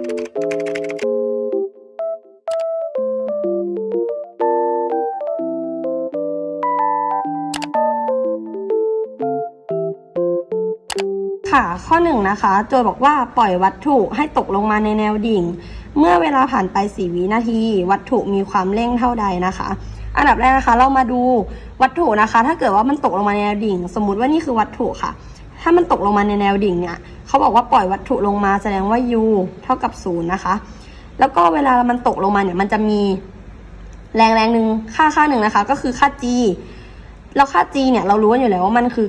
ค่ะข้อหนึ่งนะคะโจทย์บอกว่าปล่อยวัตถุให้ตกลงมาในแนวดิ่ง เมื่อเวลาผ่านไป 4 วินาที วัตถุมีความเร่งเท่าใดนะคะ อันดับแรกนะคะ เรามาดูวัตถุนะคะ ถ้าเกิดว่ามันตกลงมาในแนวดิ่ง สมมุติว่านี่คือวัตถุค่ะ ถ้ามันตกลงมาในแนวดิ่งเนี่ยเขาบอกว่าปล่อยวัตถุลงมาแสดงว่า u เท่ากับ0นะคะ แล้วก็เวลามันตกลงมาเนี่ยมันจะมีแรงแรงหนึ่งค่าค่าหนึ่งนะคะ ก็คือค่า g แล้วค่า g เนี่ยเรารู้กันอยู่แล้วว่ามันคือ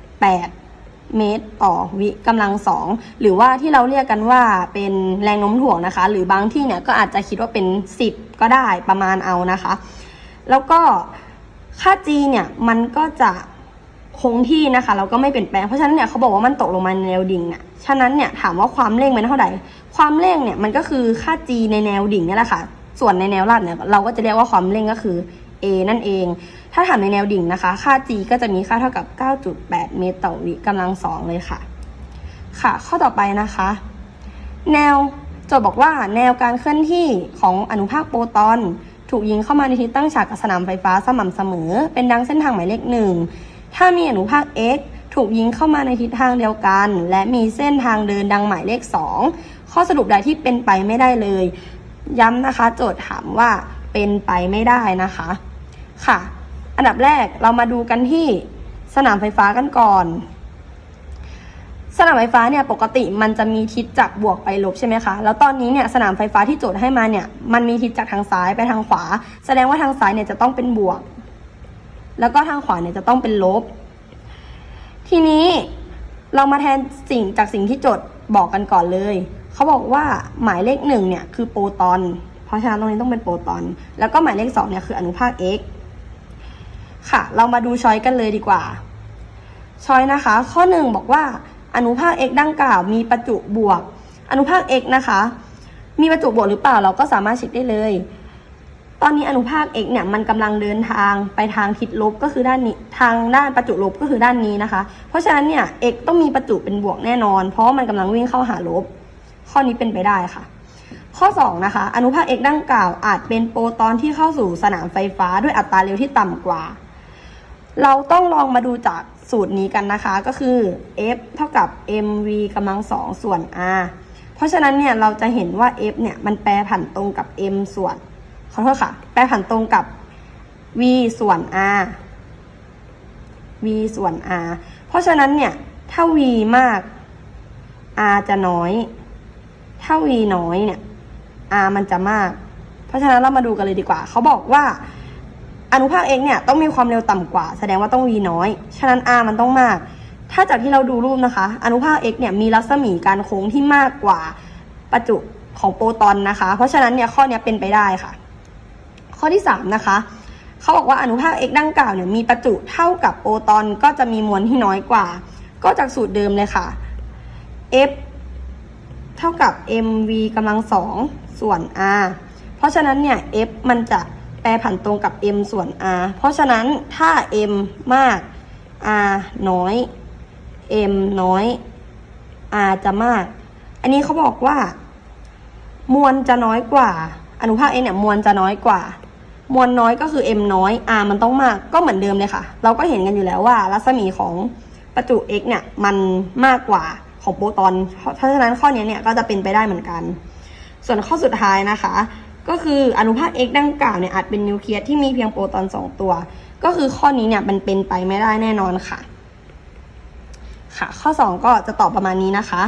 9.8 เมตรต่อวิกำลังสองหรือว่าที่เราเรียกกันว่าเป็นแรงโน้มถ่วงนะคะ หรือบางที่เนี่ยก็อาจจะคิดว่าเป็น 10 ก็ได้ประมาณเอานะคะ แล้วก็ค่า g เนี่ยมันก็จะ คงที่นะคะแล้วก็ไม่เปลี่ยนแปลงเพราะฉะนั้นเนี่ยเขาบอกว่ามันตกลงมาในแนวดิ่งเนี่ยฉะนั้นเนี่ยถามว่าความเร่งมันเท่าไหร่ความเร่งเนี่ยมันก็คือค่า g ในแนวดิ่งนี่แหละค่ะ ส่วนในแนวราบเนี่ยเราก็จะเรียกว่าความเร่งก็คือ a นั่นเอง ถ้าถามในแนวดิ่งนะคะ ค่า g ก็จะมีค่าเท่ากับ 9.8 เมตรต่อวิกำลังสองเลยค่ะ ค่ะ ข้อต่อไปนะคะ แนวโจทย์บอกว่าแนวการเคลื่อนที่ของอนุภาคโปรตอน ถูกยิงเข้ามาในทิศตั้งฉากกับสนามไฟฟ้าสม่ำเสมอ เป็นดังเส้นทางหมายเลขหนึ่ง ถ้ามีอนุภาค x ถูกยิงเข้ามาในทิศทางเดียวกัน และมีเส้นทางเดินดังหมายเลข 2 ข้อสรุปใดที่เป็นไปไม่ได้เลย ย้ำนะคะ โจทย์ถามว่าเป็นไปไม่ได้นะคะ ค่ะ อันดับแรกเรามาดูกันที่สนามไฟฟ้ากันก่อน สนามไฟฟ้าเนี่ยปกติมันจะมีทิศจากบวกไปลบใช่ไหมคะ แล้วตอนนี้เนี่ยสนามไฟฟ้าที่โจทย์ให้มาเนี่ยมันมีทิศจากทางซ้ายไปทางขวา แสดงว่าทางซ้ายเนี่ยจะต้องเป็นบวก แล้วก็ทางขวาเนี่ยจะต้องเป็นลบ ทีนี้เรามาแทนสิ่งจากสิ่งที่โจทย์บอกกันก่อนเลย เขาบอกว่าหมายเลขหนึ่งเนี่ยคือโปรตอน เพราะฉะนั้นตรงนี้ต้องเป็นโปรตอน แล้วก็หมายเลขสองเนี่ยคืออนุภาค x ค่ะ เรามาดูช้อยกันเลยดีกว่า ช้อยนะคะ ข้อหนึ่งบอกว่าอนุภาค x ดังกล่าวมีประจุบวก อนุภาค x นะคะ มีประจุบวกหรือเปล่าเราก็สามารถเช็คได้เลย ตอนนี้อนุภาค x เนี่ยมันกำลังเดินทางไปทางทิศลบก็คือด้านนี้ทางด้านประจุลบก็คือด้านนี้นะคะ เพราะฉะนั้นเนี่ย x ต้องมีประจุเป็นบวกแน่นอน เพราะมันกำลังวิ่งเข้าหาลบ ข้อนี้เป็นไปได้ค่ะ ข้อ2นะคะอนุภาค x ดังกล่าวอาจเป็นโปรตอนที่เข้าสู่สนามไฟฟ้าด้วยอัตราเร็วที่ต่ำกว่า เราต้องลองมาดูจากสูตรนี้กันนะคะก็คือ f เท่ากับ mv กำลังสองส่วน r เพราะฉะนั้นเนี่ยเราจะเห็นว่า f เนี่ยมันแปรผันตรงกับ m ส่วน อโทษค่ะ แปรผันตรงกับ v ส่วน r v ส่วน r เพราะฉะนั้นเนี่ย ถ้า v มาก r จะน้อย ถ้า v น้อยเนี่ย r มันจะมาก เพราะฉะนั้นเรามาดูกันเลยดีกว่า เขาบอกว่า อนุภาค x เนี่ยต้องมีความเร็วต่ำกว่า แสดงว่าต้อง v น้อย ฉะนั้น r มันต้องมาก ถ้าจากที่เราดูรูปนะคะ อนุภาค x เนี่ยมีรัศมีการโค้งที่มากกว่าประจุของโปรตอนนะคะ เพราะฉะนั้นเนี่ยข้อนี้เป็นไปได้ค่ะ ข้อที่ 3 นะคะเขาบอกว่าอนุภาค x ดังกล่าวเนี่ยมีประจุเท่ากับโปรตอนก็จะมีมวลที่น้อยกว่า ก็จากสูตรเดิมเลยค่ะ f เท่ากับ mv กำลังสองส่วน r เพราะฉะนั้นเนี่ย f มันจะแปรผันตรงกับ m ส่วน r เพราะฉะนั้นถ้า m มาก r น้อย m น้อย r จะมาก อันนี้เขาบอกว่า มวลจะน้อยกว่า อนุภาค x เนี่ยมวลจะน้อยกว่า มวลน้อยก็คือ m น้อย r มันต้องมากก็เหมือนเดิมเลยค่ะ เราก็เห็นกันอยู่แล้วว่า รัศมีของประจุ x เนี่ยมันมากกว่าของโปรตอน เพราะฉะนั้นข้อนี้เนี่ยก็จะเป็นไปได้เหมือนกัน ส่วนข้อสุดท้ายนะคะ ก็คืออนุภาค x ดังกล่าวเนี่ยอาจเป็นนิวเคลียสที่มีเพียงโปรตอน 2 ตัว ก็คือข้อนี้เนี่ยมันเป็นไปไม่ได้แน่นอนค่ะ ค่ะ ข้อ 2 ก็จะตอบประมาณนี้นะคะ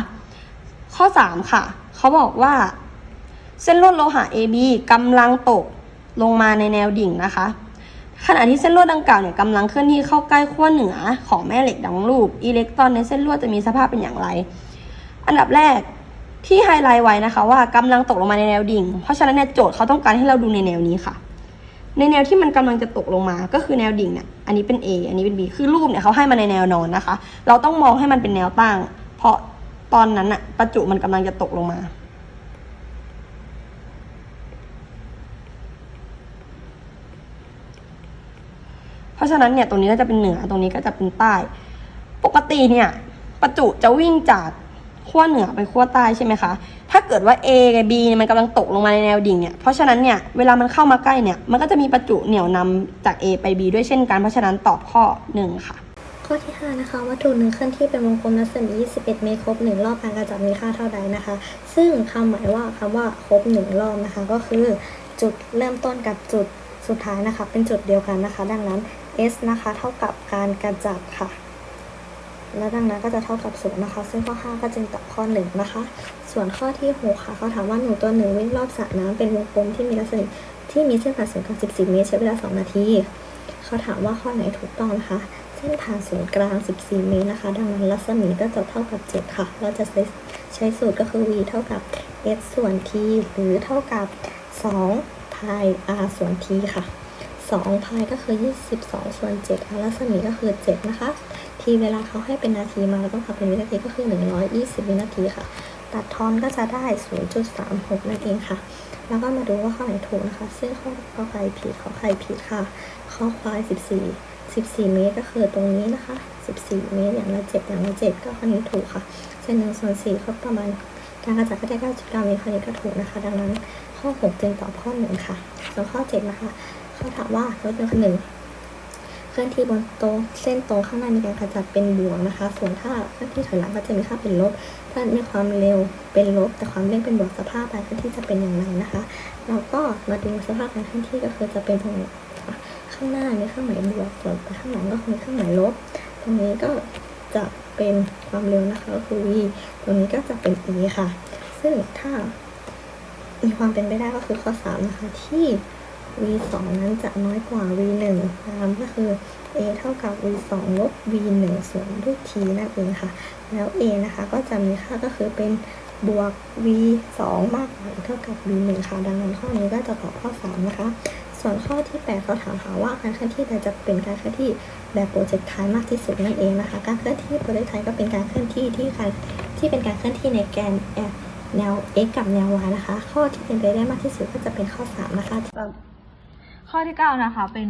ข้อ 3 ค่ะ เขาบอกว่า เส้นลวดโลหะ AB กำลังตก ลงมาในแนวดิ่งนะคะ ขณะที่เส้นลวดดังกล่าวเนี่ยกำลังเคลื่อนที่เข้าใกล้ขั้วเหนือของแม่เหล็กดังรูป อิเล็กตรอนในเส้นลวดจะมีสภาพเป็นอย่างไร อันดับแรกที่ไฮไลท์ไว้นะคะว่ากำลังตกลงมาในแนวดิ่ง เพราะฉะนั้นเนี่ยโจทย์เขาต้องการให้เราดูในแนวนี้ค่ะ ในแนวที่มันกำลังจะตกลงมาก็คือแนวดิ่งเนี่ยอันนี้เป็น A อันนี้เป็น B คือรูปเนี่ยเขาให้มาในแนวนอนนะคะ เราต้องมองให้มันเป็นแนวตั้ง เพราะตอนนั้นอะประจุมันกำลังจะตกลงมา ราะฉะนั้นเนี่ยตรงนี้ก็จะเป็นเหนือตรงนี้ก็จะเป็นใต้ ปกติเนี่ยประจุจะวิ่งจากขั้วเหนือไปขั้วใต้ใช่ไหมคะ ถ้าเกิดว่า A กับ B เนี่ยมันกำลังตกลงมาในแนวดิ่งเนี่ย เพราะฉะนั้นเนี่ยเวลามันเข้ามาใกล้เนี่ย มันก็จะมีประจุเหนี่ยวนำจาก A ไป B ด้วยเช่นกัน เพราะฉะนั้นตอบข้อ 1 ค่ะ ข้อที่ 5 นะคะ วัตถุหนึ่งเคลื่อนที่เป็นวงกลมรัศมี 21 เมตรครบ 1 รอบการกระจับมีค่าเท่าใดนะคะ ซึ่งคำหมายว่าคำว่าครบ 1 รอบนะคะ ก็คือจุดเริ่มต้นกับจุดสุดท้ายนะคะ เป็นจุดเดียวกันนะคะ ดังนั้น s นะคะ เท่ากับการกระจับค่ะ และดังนั้นก็จะเท่ากับศูนย์นะคะ ซึ่งข้อ 5 ก็จึงตอบข้อ 1 นะคะ ส่วนข้อที่6ค่ะเขาถามว่าหนูตัวหนึ่งวิ่งรอบสระน้ำเป็นวงกลมที่มีรัศมีที่มีเส้นผ่านศูนย์กลาง14 เมตร ใช้เวลา 2 นาทีเขาถามว่าข้อไหนถูกต้องนะคะ เส้นผ่านศูนย์กลาง 14 เมตรนะคะ ดังนั้นรัศมีก็จะเท่ากับ 7 ค่ะ เราจะใช้ใช้สูตรก็คือ v เท่ากับ s ส่วน t หรือเท่ากับ2 pi r ส่วน t ค่ะ 2 pi ก็คือ 22 ส่วน7 r รัศมีก็คือ 7 นะคะ t เวลาเขาให้เป็นนาทีมาเราต้องทำเป็นวินาทีก็คือ 120 วินาทีค่ะ ตัดทอนก็จะได้ 0.36 นั่นเองค่ะ แล้วก็มาดูว่าข้อไหนถูกนะคะ ซึ่งข้อข้อใครผิดข้อใครผิดค่ะ ข้อควาย 14 14 เมตรก็คือตรงนี้นะคะ 14 เมตรอย่างละ7อย่างละ7 ก็ข้อนี้ถูกค่ะเส้นหนึ่งส่วน4ก็ประมาณการกระจายก็ได้9.9เมตรข้อนี้ก็ถูกนะคะ ดังนั้นข้อ 6 จึงตอบข้อ 1 ค่ะ ส่วนข้อ 7 นะคะ เขาถามว่ารถยนต์คันหนึ่งเคลื่อนที่บนโตรงเส้นตรงข้างหน้ามีการขจัดเป็นบวกนะคะ ส่วนถ้าเคลื่อนที่ถอยหลังก็จะมีค่าเป็นลบ ถ้ามีความเร็วเป็นลบ แต่ความเร่งเป็นบวกสภาพการเคลื่อนที่จะเป็นอย่างไรนะคะเราก็มาดูสภาพการเคลื่อนที่ก็คือจะเป็นตรงข้างหน้ามีเครื่องหมายบวกส่วนข้างหลังก็คือเครื่องหมายลบ ตรงนี้ก็จะเป็นความเร็วนะคะก็คือ v ตรงนี้ก็จะเป็น e ค่ะ ซึ่งถ้ามีความเป็นไปได้ก็คือข้อ3นะคะที่ v 2นั้นจะน้อยกว่า v 1ตามก็คือ a เท่ากับ v 2ลบ v 1ส่วนรูท t นั่นเองค่ะ แล้ว a นะคะก็จะมีค่าก็คือเป็นบวก v 2มากกว่าเท่ากับ v 1ค่ะ ดังนั้นข้อนี้ก็จะตอบข้อ 3 นะคะ ส่วนข้อที่ 8 เขาถามหาว่าการเคลื่อนที่ใดจะเป็นการเคลื่อนที่แบบโปรเจกต์ไทมากที่สุดนั่นเองนะคะ การเคลื่อนที่โปรเจกต์ไทก็เป็นการเคลื่อนที่ที่การที่เป็นการเคลื่อนที่ในแกนแนว x กับแนว y นะคะ ข้อที่เป็นไปได้มากที่สุดก็จะเป็นข้อ 3 นะคะ ข้อที่ 9 นะคะ เป็น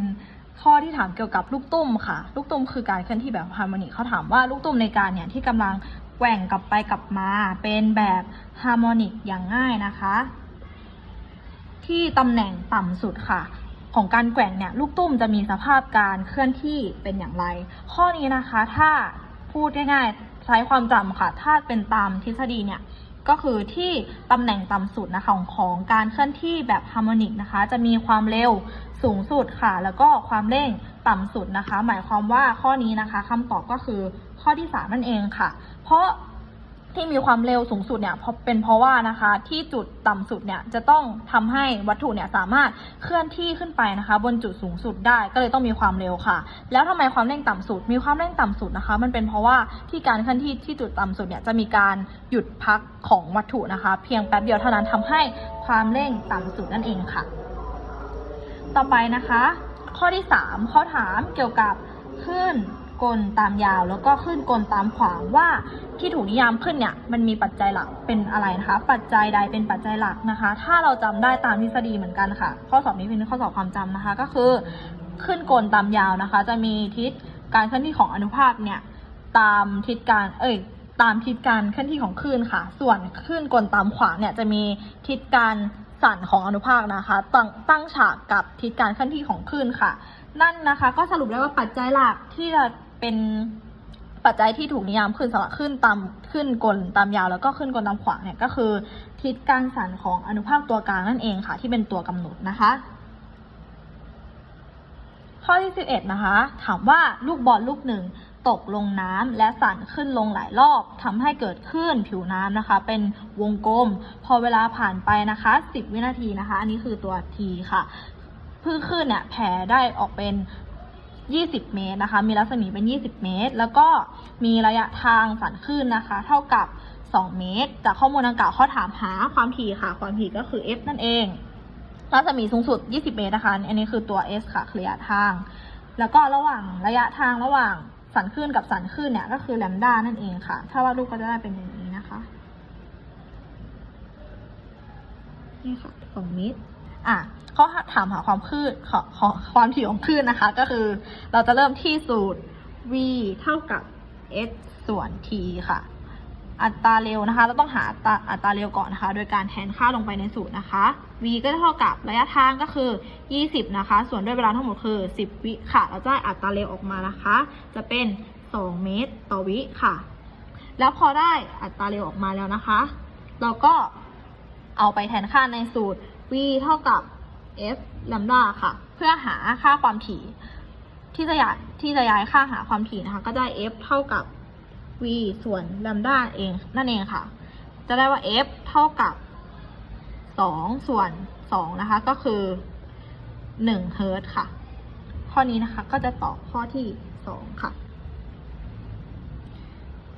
ข้อที่ถามเกี่ยวกับลูกตุ้มค่ะ ลูกตุ้มคือการเคลื่อนที่แบบฮาร์โมนิกเขาถามว่าลูกตุ้มในการเนี่ยที่กำลังแกว่งกลับไปกลับมา เป็นแบบฮาร์โมนิกอย่างง่ายนะคะ ที่ตำแหน่งต่ำสุดค่ะ ของการแกว่งเนี่ยลูกตุ้มจะมีสภาพการเคลื่อนที่เป็นอย่างไร ข้อนี้นะคะถ้าพูดง่ายๆใช้ความจำค่ะ ถ้าเป็นตามทฤษฎีเนี่ยก็คือที่ตำแหน่งต่ำสุดนะคะของของการเคลื่อนที่แบบฮาร์โมนิกนะคะ จะมีความเร็ว สูงสุดค่ะ แล้วก็ความเร่งต่ำสุดนะคะ หมายความว่าข้อนี้นะคะคำตอบก็คือข้อที่สามนั่นเองค่ะ เพราะที่มีความเร็วสูงสุดเนี่ยเพราะเป็นเพราะว่านะคะที่จุดต่ำสุดเนี่ยจะต้องทำให้วัตถุเนี่ยสามารถเคลื่อนที่ขึ้นไปนะคะ บนจุดสูงสุดได้ก็เลยต้องมีความเร็วค่ะ แล้วทำไมความเร่งต่ำสุด มีความเร่งต่ำสุดนะคะ มันเป็นเพราะว่าที่การเคลื่อนที่ที่จุดต่ำสุดเนี่ยจะมีการหยุดพักของวัตถุนะคะ เพียงแป๊บเดียวเท่านั้นทำให้ความเร่งต่ำสุดนั่นเองค่ะ ต่อไปนะคะ ข้อที่ 3 เขาถามเกี่ยวกับคลื่นกลตามยาวแล้วก็คลื่นกลตามขวางว่าที่ถูกนิยามขึ้นเนี่ยมันมีปัจจัยหลักเป็นอะไรนะคะ ปัจจัยใดเป็นปัจจัยหลักนะคะ ถ้าเราจำได้ตามทฤษฎีเหมือนกันค่ะ ข้อสอบนี้เป็นข้อสอบความจำนะคะ ก็คือคลื่นกลตามยาวนะคะ จะมีทิศการเคลื่อนที่ของอนุภาคเนี่ยตามทิศการเอ้ยตามทิศการเคลื่อนที่ของคลื่นค่ะ ส่วนคลื่นกลตามขวางเนี่ยจะมีทิศการ สั่นของอนุภาคนะคะตั้งตั้งฉากกับทิศการเคลื่อนที่ของคลื่นค่ะ นั่นนะคะ ก็สรุปได้ว่าปัจจัยหลักที่จะเป็นปัจจัยที่ถูกนิยามขึ้นสำหรับขึ้นตามขึ้นกลตามยาวแล้วก็ขึ้นกลตามขวางเนี่ยก็คือ ทิศการสั่นของอนุภาคตัวกลางนั่นเองค่ะ ที่เป็นตัวกำหนดนะคะ ข้อที่ 11 นะคะ ถามว่าลูกบอลลูกหนึ่ง ตกลงน้ำและสั่นขึ้นลงหลายรอบทำให้เกิดคลื่นผิวน้ำนะคะ เป็นวงกลม พอเวลาผ่านไปนะคะ 10 วินาทีนะคะ อันนี้คือตัว t ค่ะพืคลื่นเนี่ยแผ่ได้ออกเป็น 20 เมตรนะคะ มีรัศมีเป็น 20 เมตร แล้วก็มีระยะทางสั่นคลื่นนะคะ เท่ากับ 2 เมตร จากข้อมูลดังกล่าวเขาถามหาความถี่ค่ะ ความถี่ก็คือ f นั่นเอง รัศมีสูงสุด 20 เมตรนะคะ อันนี้คือตัว s ค่ะคือระยะทาง แล้วก็ระหว่างระยะทางระหว่าง สันคลื่นกับสันคลื่นเนี่ยก็คือแลมด้านั่นเองค่ะ ถ้าว่าดรูปก็จะได้เป็นอย่างนี้นะคะ นี่ค่ะสองเมตรอะเขาถามหาความคลื่นขอขอความถี่ของคลื่นนะคะ ก็คือเราจะเริ่มที่สูตร v เท่ากับ s ส่วน t ค่ะ อัตราเร็วนะคะ เราต้องหาอัตราอัตราเร็วก่อนนะคะ โดยการแทนค่าลงไปในสูตรนะคะ v ก็เท่ากับระยะทางก็คือ 20 นะคะ ส่วนด้วยเวลาทั้งหมดคือ 10 วิค่ะ เราจะได้อัตราเร็วออกมานะคะ จะเป็น 2 เมตรต่อวิค่ะ แล้วพอได้อัตราเร็วออกมาแล้วนะคะ เราก็เอาไปแทนค่าในสูตร v เท่ากับ f lambda ค่ะ เพื่อหาค่าความถี่ ที่จะย้ายที่จะย้ายค่าหาความถี่นะคะ ก็ได้ f เท่ากับ v ส่วน lambda เองนั่นเองค่ะ จะได้ว่า f เท่ากับ 2 ส่วน 2 นะคะ ก็คือ 1 เฮิร์ตค่ะ ข้อนี้นะคะก็จะตอบข้อที่ 2 ค่ะ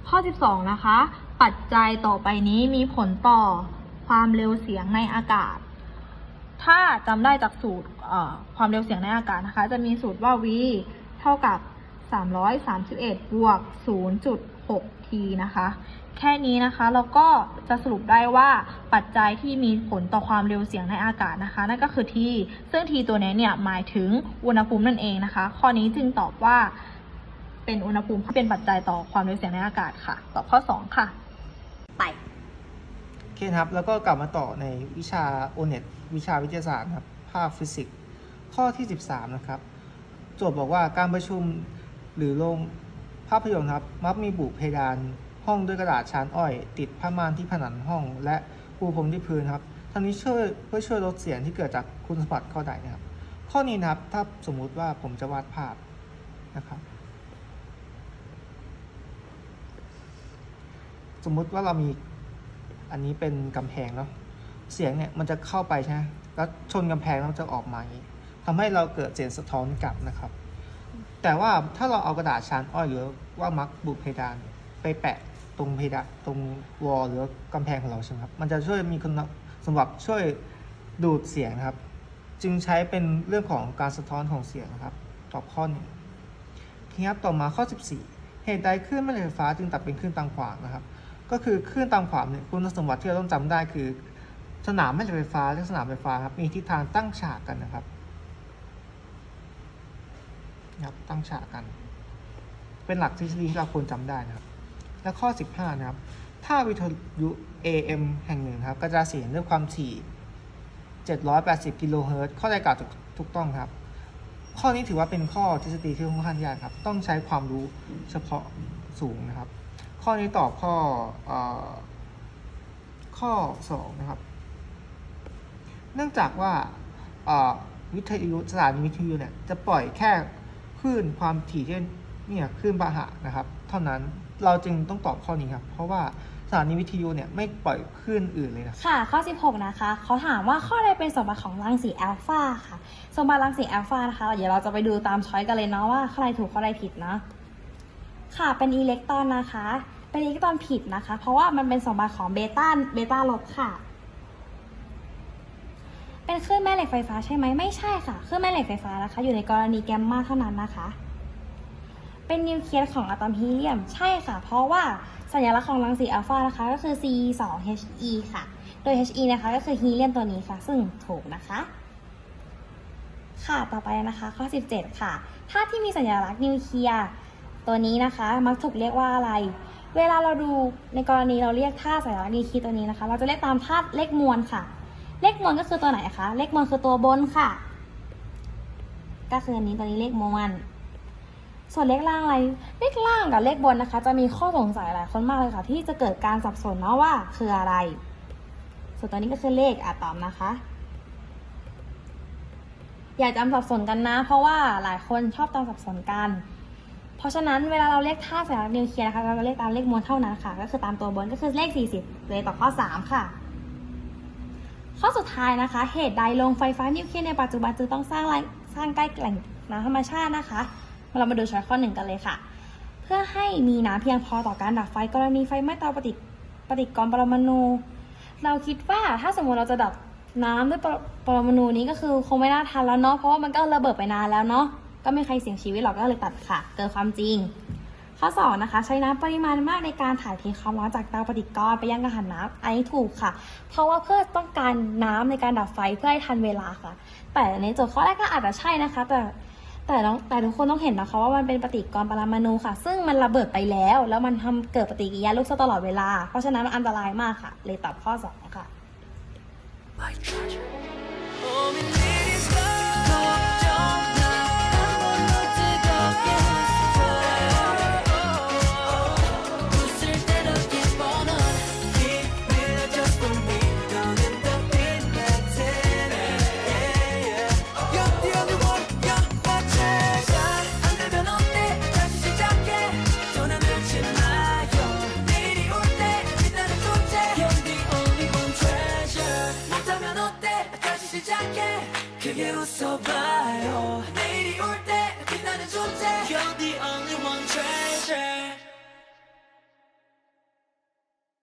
ข้อ 12 นะคะ ปัจจัยต่อไปนี้มีผลต่อความเร็วเสียงในอากาศ ถ้าจำได้จากสูตรความเร็วเสียงในอากาศนะคะ จะมีสูตรว่า v เท่ากับ331 บวก 0.6 t นะคะ แค่นี้นะคะเราก็จะสรุปได้ว่าปัจจัยที่มีผลต่อความเร็วเสียงในอากาศนะคะ นั่นก็คือ t ซึ่ง t ตัวนี้เนี่ยหมายถึงอุณหภูมินั่นเองนะคะ ข้อนี้จึงตอบว่าเป็นอุณหภูมิที่เป็นปัจจัยต่อความเร็วเสียงในอากาศค่ะ ตอบข้อ 2 ค่ะ ไปโอเคนะครับ แล้วก็กลับมาต่อในวิชาโอเน็ตวิชาวิทยาศาสตร์นะครับ ภาคฟิสิกส์ ข้อที่ 13 นะครับ โจทย์บอกว่าการประชุมหรือโรงภาพยนตร์ครับมักมีบุเพดาน ห้องด้วยกระดาษชานอ้อย ติดผ้าม่านที่ผนังห้อง และปูพรมที่พื้นครับทั้งนี้ช่วยเพื่อช่วยลดเสียงที่เกิดจากคุณสมบัติข้อใดนะครับ ข้อนี้นะครับถ้าสมมุติว่าผมจะวาดภาพนะครับ สมมุติว่าเรามีอันนี้เป็นกำแพงเนาะเสียงเนี่ยมันจะเข้าไปใช่ไหมแล้วชนกำแพงแล้วจะออกมาอย่างนี้ทำให้เราเกิดเสียงสะท้อนกลับนะครับ แต่ว่าถ้าเราเอากระดาษชานอ้อยหรือว่ามักบุเพดานไปแปะตรงเพดานตรงวอลหรือกำแพงของเราใช่ไหมครับ มันจะช่วยมีคุณสมบัติช่วยดูดเสียงนะครับ จึงใช้เป็นเรื่องของการสะท้อนของเสียงนะครับตอบข้อหนี้ทีนี้ครับต่อมาข้อ 14 เหตุใดคลื่นแม่เหล็กไฟฟ้าจึงตัดเป็นคลื่นตามขวางนะครับ ก็คือคลื่นตามขวางเนี่ยคุณสมบัติที่เราต้องจำได้คือ สนามแม่เหล็กไฟฟ้าและสนามไฟฟ้าครับมีทิศทางตั้งฉากกันนะครับ นะครับ ตั้งฉากกัน เป็นหลักทฤษฎีที่เราควรจำได้นะครับ และข้อ 15 นะครับ ถ้าวิทยุ AM แห่งหนึ่งครับกระจายเสียงด้วยความถี่ 780 กิโลเฮิรตซ์ข้อใดกล่าวถูกถูกต้องครับ ข้อนี้ถือว่าเป็นข้อทฤษฎีที่ค่อนข้างยากครับ ต้องใช้ความรู้เฉพาะสูงนะครับ ข้อนี้ตอบข้อออข้อ 2 นะครับ เนื่องจากว่าวิทยุสถานีวิทยุเนี่ยจะปล่อยแค่ คลื่นความถี่ที่เนี่ยคลื่นพาหะนะครับ เท่านั้นเราจึงต้องตอบข้อนี้ครับ เพราะว่าสถานีวิทยุเนี่ยไม่ปล่อยคลื่นอื่นเลยนะค่ะ ข้อ 16 นะคะเขาถามว่าข้อใดเป็นสมบัติของรังสีอัลฟาค่ะ สมบัติรังสีอัลฟานะคะเดี๋ยวเราจะไปดูตามช้อยกันเลยเนาะว่าข้อใดถูกข้อใดผิดนะค่ะเป็นอิเล็กตรอนนะคะ เป็นอิเล็กตรอนผิดนะคะ เพราะว่ามันเป็นสมบัติของเบต้าเบต้าลบค่ะ เป็นคลื่นแม่เหล็กไฟฟ้าใช่ไหมไม่ใช่ค่ะคลื่นแม่เหล็กไฟฟ้านะคะ อยู่ในกรณีแกมมาเท่านั้นนะคะ เป็นนิวเคลียสของอะตอมฮีเลียมใช่ค่ะ เพราะว่าสัญลักษณ์ของรังสีอัลฟานะคะก็คือ C2He ค่ะ โดย He นะคะก็คือฮีเลียมตัวนี้ค่ะ ซึ่งถูกนะคะ ค่ะต่อไปนะคะข้อ 17 ค่ะธาตุที่มีสัญลักษณ์นิวเคลียร์ตัวนี้นะคะมักถูกเรียกว่าอะไร เวลาเราดูในกรณีเราเรียกธาตุสัญลักษณ์นิวเคลียร์ตัวนี้นะคะ เราจะเรียกตามธาตุเลขมวลค่ะ เลขมวลก็คือตัวไหนคะ เลขมวลคือตัวบนค่ะ ก็คืออันนี้ตัวนี้เลขมวลส่วนเลขล่างอะไร เลขล่างกับเลขบนนะคะ จะมีข้อสงสัยหลายคนมากเลยค่ะ ที่จะเกิดการสับสนเนาะว่าคืออะไร ส่วนตัวนี้ก็คือเลขอะตอมนะคะ อย่าจำสับสนกันนะ เพราะว่าหลายคนชอบจำสับสนกัน เพราะฉะนั้นเวลาเราเรียกธาตุสัญลักษณ์นิวเคลียร์นะคะเราจะเรียกตามเลขมวลเท่านั้นค่ะ ก็คือตามตัวบนก็คือเลข 40เลยต่อข้อ 3 ค่ะ ข้อสุดท้ายนะคะ เหตุใดโรงไฟฟ้านิวเคลียร์ในปัจจุบันจึงต้องสร้างสร้างใกล้แหล่งน้ำธรรมชาตินะคะ เรามาดูช้อยข้อหนึ่งกันเลยค่ะ เพื่อให้มีน้ำเพียงพอต่อการดับไฟกรณีไฟไหม้เตาปฏิปฏิกรณ์ปรมาณูเราคิดว่าถ้าสมมติเราจะดับน้ำด้วยปรมาณูนี้ก็คือคงไม่น่าทันแล้วเนาะเพราะว่ามันก็ระเบิดไปนานแล้วเนาะก็ไม่ใครเสี่ยงชีวิตหรอกก็เลยตัดค่ะ เกินความจริง ข้อสองนะคะ ใช้น้ำปริมาณมากในการถ่ายเทความร้อนจากเตาปฏิกรณ์ไปยังกระหันน้ำอันนี้ถูกค่ะ เพราะว่าเพื่อต้องการน้ำในการดับไฟเพื่อให้ทันเวลาค่ะ แต่ในโจทย์ข้อแรกก็อาจจะใช่นะคะ แต่แต่ต้องแต่ทุกคนต้องเห็นนะคะว่ามันเป็นปฏิกรณ์ปรมาณูค่ะ ซึ่งมันระเบิดไปแล้ว แล้วมันทำเกิดปฏิกิริยาลูกโซ่ตลอดเวลา เพราะฉะนั้นมันอันตรายมากค่ะ เลยตอบข้อสองค่ะ